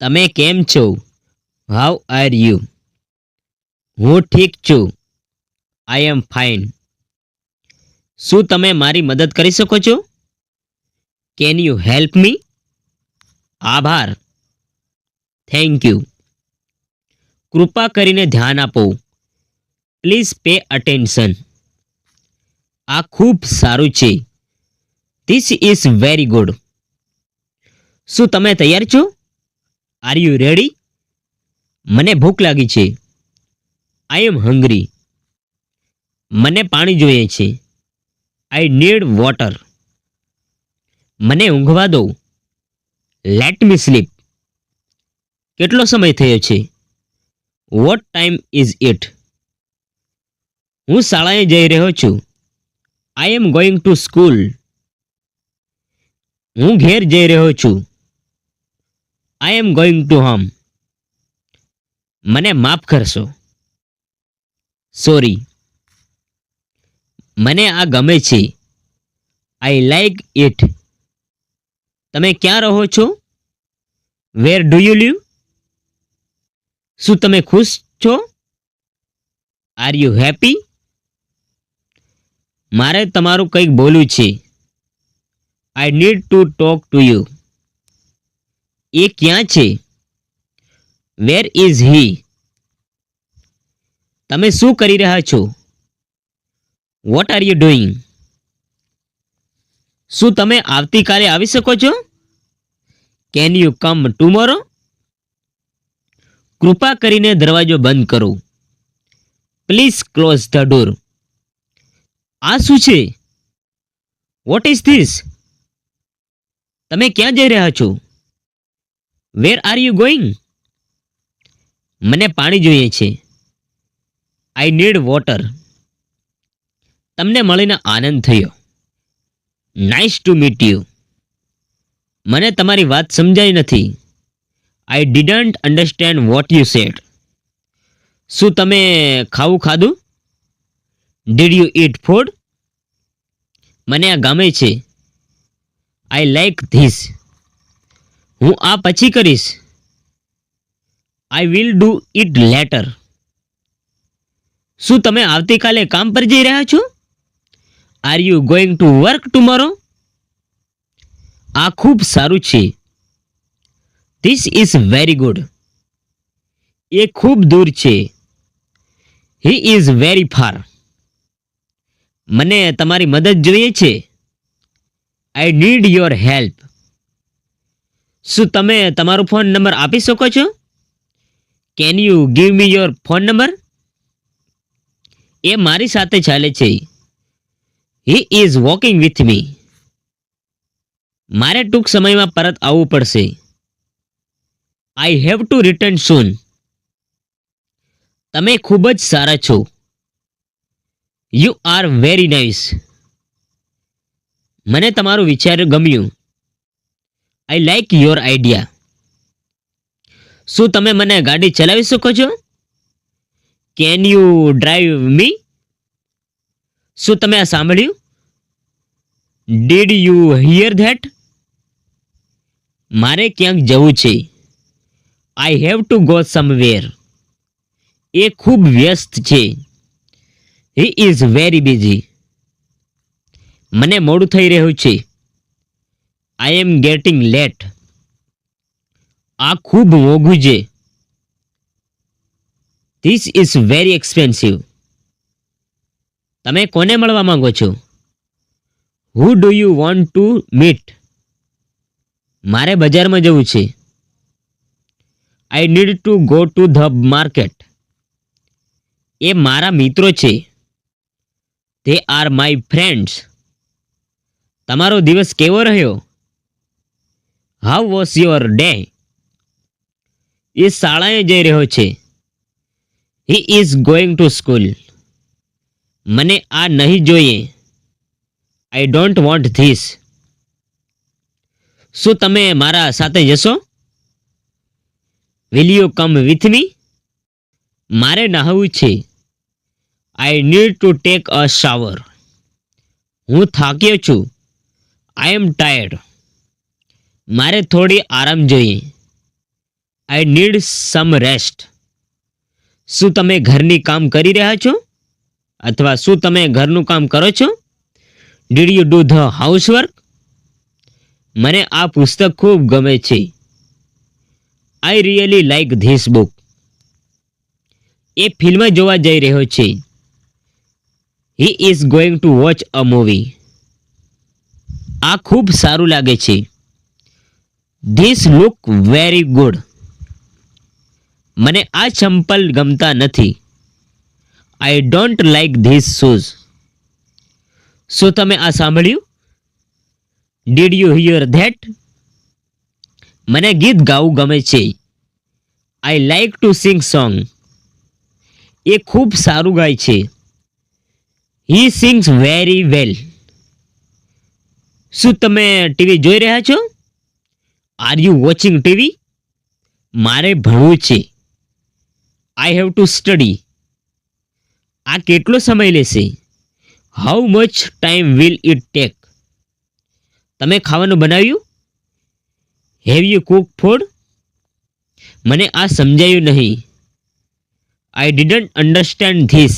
તમે કેમ છો? હાઉ આર યુ હું ઠીક છું. આઈ એમ ફાઇન શું તમે મારી મદદ કરી શકો છો? કેન યુ હેલ્પ મી આભાર. થેન્ક યુ કૃપા કરીને ધ્યાન આપો. પ્લીઝ પે અટેન્શન આ ખૂબ સારું છે. ધીસ ઇઝ વેરી ગુડ શું તમે તૈયાર છો? આર યુ રેડી મને ભૂખ લાગી છે. આઈ એમ હંગ્રી મને પાણી જોઈએ છે. આઈ નીડ વોટર મને ઊંઘવા દો. લેટ મી સ્લીપ કેટલો સમય થયો છે? વોટ ટાઈમ ઇઝ ઇટ હું શાળાએ જઈ રહ્યો છું. I am going to school હું ઘેર જઈ રહ્યો છું. I am going to home મને માફ કરશો. સોરી મને આ ગમે છે. આઈ લાઈક ઇટ તમે ક્યાં રહો છો? વેર ડુ યુ લીવ શું તમે ખુશ છો? આર યુ હેપી મારે તમારું કંઈક બોલવું છે. I need to talk to you એ ક્યાં છે? વેર ઇઝ હી તમે શું કરી રહ્યા છો? વોટ આર યુ ડુઈંગ શું તમે આવતીકાલે આવી શકો છો? કેન યુ કમ ટુમોરો કૃપા કરીને દરવાજો બંધ કરો. પ્લીઝ ક્લોઝ ધ ડોર આ શું છે? વોટ ઇઝ ધીસ તમે ક્યાં જઈ રહ્યા છો? વેર આર યુ ગોઈંગ મને પાણી જોઈએ છે. આઈ નીડ વોટર તમને મળીને આનંદ થયો. નાઇસ ટુ મીટ યુ મને તમારી વાત સમજાઈ નથી. I didn't understand what you said શું તમે ખાવું ખાધું? ડીડ યુ ઇટ ફૂડ મને આ ગમે છે. આઈ લાઈક ધીસ હું આ પછી કરીશ. I will do it later શું તમે આવતીકાલે કામ પર જઈ રહ્યા છો? Are you going to work tomorrow આ ખૂબ સારું છે. ધીસ ઇઝ વેરી ગુડ એ ખૂબ દૂર છે. હી ઇઝ વેરી ફાર મને તમારી મદદ જોઈએ છે. આઈ નીડ યોર હેલ્પ શું તમે તમારો ફોન નંબર આપી શકો છો? Can you give me your phone number એ મારી સાથે ચાલે છે. He is walking with me મારે ટૂંક સમયમાં પરત આવવું પડશે. I have to return soon તમે ખૂબ જ સારા છો. યુ આર વેરી નાઇસ મને તમારું વિચાર ગમ્યું. આઈ લાઈક યોર આઈડિયા શું તમે મને ગાડી ચલાવી શકો છો? કેન યુ ડ્રાઈવ મી શું તમે આ સાંભળ્યું? ડીડ યુ હિયર ધેટ મારે ક્યાંક જવું છે. I have to go somewhere એ ખૂબ વ્યસ્ત છે. હી ઇઝ વેરી બિઝી મને મોડું થઈ રહ્યું છે. આઈ એમ ગેટિંગ લેટ આ ખૂબ મોંઘું છે. ધીસ ઇઝ વેરી એક્સપેન્સિવ તમે કોને મળવા માંગો છો? Who do you want to meet મારે બજારમાં જવું છે. I need to go to the market એ મારા મિત્રો છે. તે આર માય ફ્રેન્ડ્સ તમારો દિવસ કેવો રહ્યો? હાઉ વોઝ યોર ડે એ શાળાએ જઈ રહ્યો છે. He is going to school મને આ નહીં જોઈએ. આઈ ડોન્ટ વોન્ટ ધીસ શું તમે મારા સાથે જશો? Will you come with me મારે નહાવું છે. I need to take a shower હું થાક્યો છું. આઈ એમ ટાયર્ડ મારે થોડી આરામ જોઈએ. આઈ નીડ સમ રેસ્ટ શું તમે ઘરની કામ કરી રહ્યા છો? અથવા શું તમે ઘરનું કામ કરો છો? Did you do the housework મને આ પુસ્તક ખૂબ ગમે છે. I really like this book A film જોવા જઈ રહ્યો છે. He is going to watch a movie આ ખૂબ સારું લાગે છે. ધીસ લુક વેરી ગુડ મને આ ચંપલ ગમતા નથી. I don't like this shoes શું તમે આ સાંભળ્યું? ડીડ યુ હિયર ધેટ મને ગીત ગાવું ગમે છે. I like to sing song એ ખૂબ સારું ગાય છે. હી સિંગ્સ વેરી વેલ શું તમે ટીવી જોઈ રહ્યા છો? આર યુ વોચિંગ ટીવી મારે ભણવું છે. આઈ હેવ ટુ સ્ટડી આ કેટલો સમય લેશે? How much time will it take તમે ખાવાનું બનાવ્યું? હેવ યુ કુક ફૂડ મને આ સમજાયું નહીં. આઈ ડિડન્ટ અન્ડરસ્ટેન્ડ ધીસ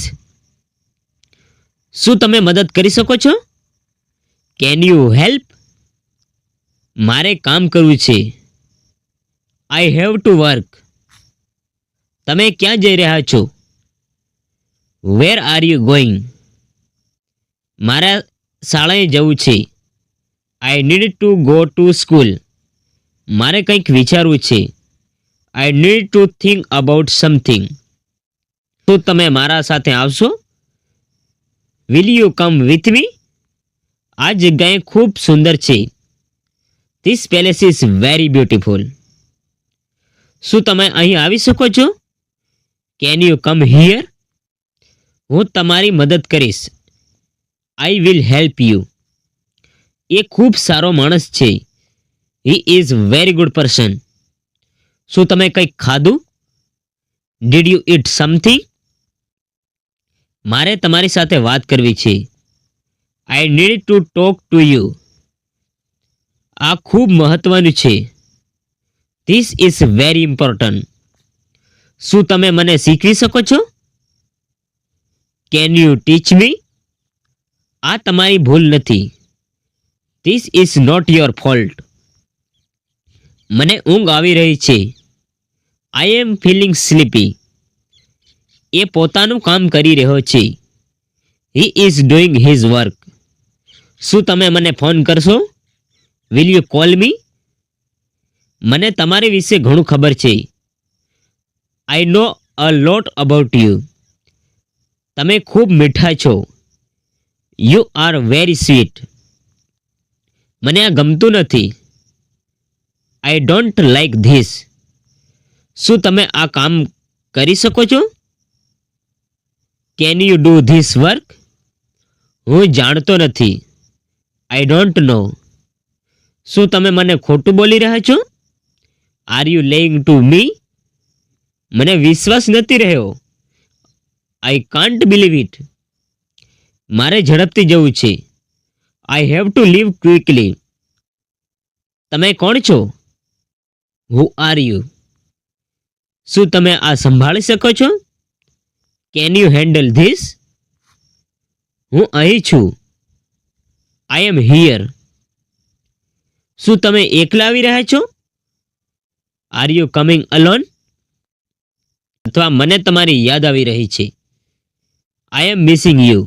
શું તમે મદદ કરી શકો છો? કેન યુ હેલ્પ મારે કામ કરવું છે. આઈ હેવ ટુ વર્ક તમે ક્યાં જઈ રહ્યા છો? વેર આર યુ ગોઈંગ મારા શાળાએ જવું છે. I need to go to school મારે કંઈક વિચારવું છે. I need to think about something શું તમે મારા સાથે આવશો? Will you come with me આ જગ્યાએ ખૂબ સુંદર છે. This place is very beautiful શું તમે અહીં આવી શકો છો? કેન યુ કમ હિયર હું તમારી મદદ કરીશ. આઈ વિલ હેલ્પ યુ એ ખૂબ સારો માણસ છે. He is very good person શું તમે કંઈક ખાધું? ડીડ યુ ઇટ સમથિંગ મારે તમારી સાથે વાત કરવી છે. I need to talk to you આ ખૂબ મહત્વનું છે. ધીસ ઇઝ વેરી ઇમ્પોર્ટન્ટ શું તમે મને શીખવી શકો છો? કેન યુ ટીચ મી આ તમારી ભૂલ નથી. This is not your fault મને ઊંઘ આવી રહી છે. આઈ એમ ફિલિંગ સ્લીપી એ પોતાનું કામ કરી રહ્યો છે. He is doing his work શું તમે મને ફોન કરશો? વિલ યુ કોલ મી મને તમારી વિશે ઘણું ખબર છે. આઈ નો અ લોટ અબાઉટ યુ તમે ખૂબ મીઠા છો. યુ આર વેરી સ્વીટ મને આ ગમતું નથી. આઈ ડોન્ટ લાઈક ધીસ શું તમે આ કામ કરી શકો છો? Can you do this work હું જાણતો નથી. આઈ ડોન્ટ નો શું તમે મને ખોટું બોલી રહ્યા છો? Are you lying to me મને વિશ્વાસ નથી રહ્યો. આઈ કાન્ટ બિલીવ ઇટ મારે ઝડપથી જવું છે. I have to leave quickly તમે કોણ છો? હુ આર યુ શું તમે આ સંભાળી શકો છો? કેન યુ હેન્ડલ ધીસ હું અહીં છું. આઈ એમ હિયર શું તમે એકલા આવી રહ્યા છો? આર યુ કમિંગ અલોન અથવા મને તમારી યાદ આવી રહી છે. આઈ એમ મિસિંગ યુ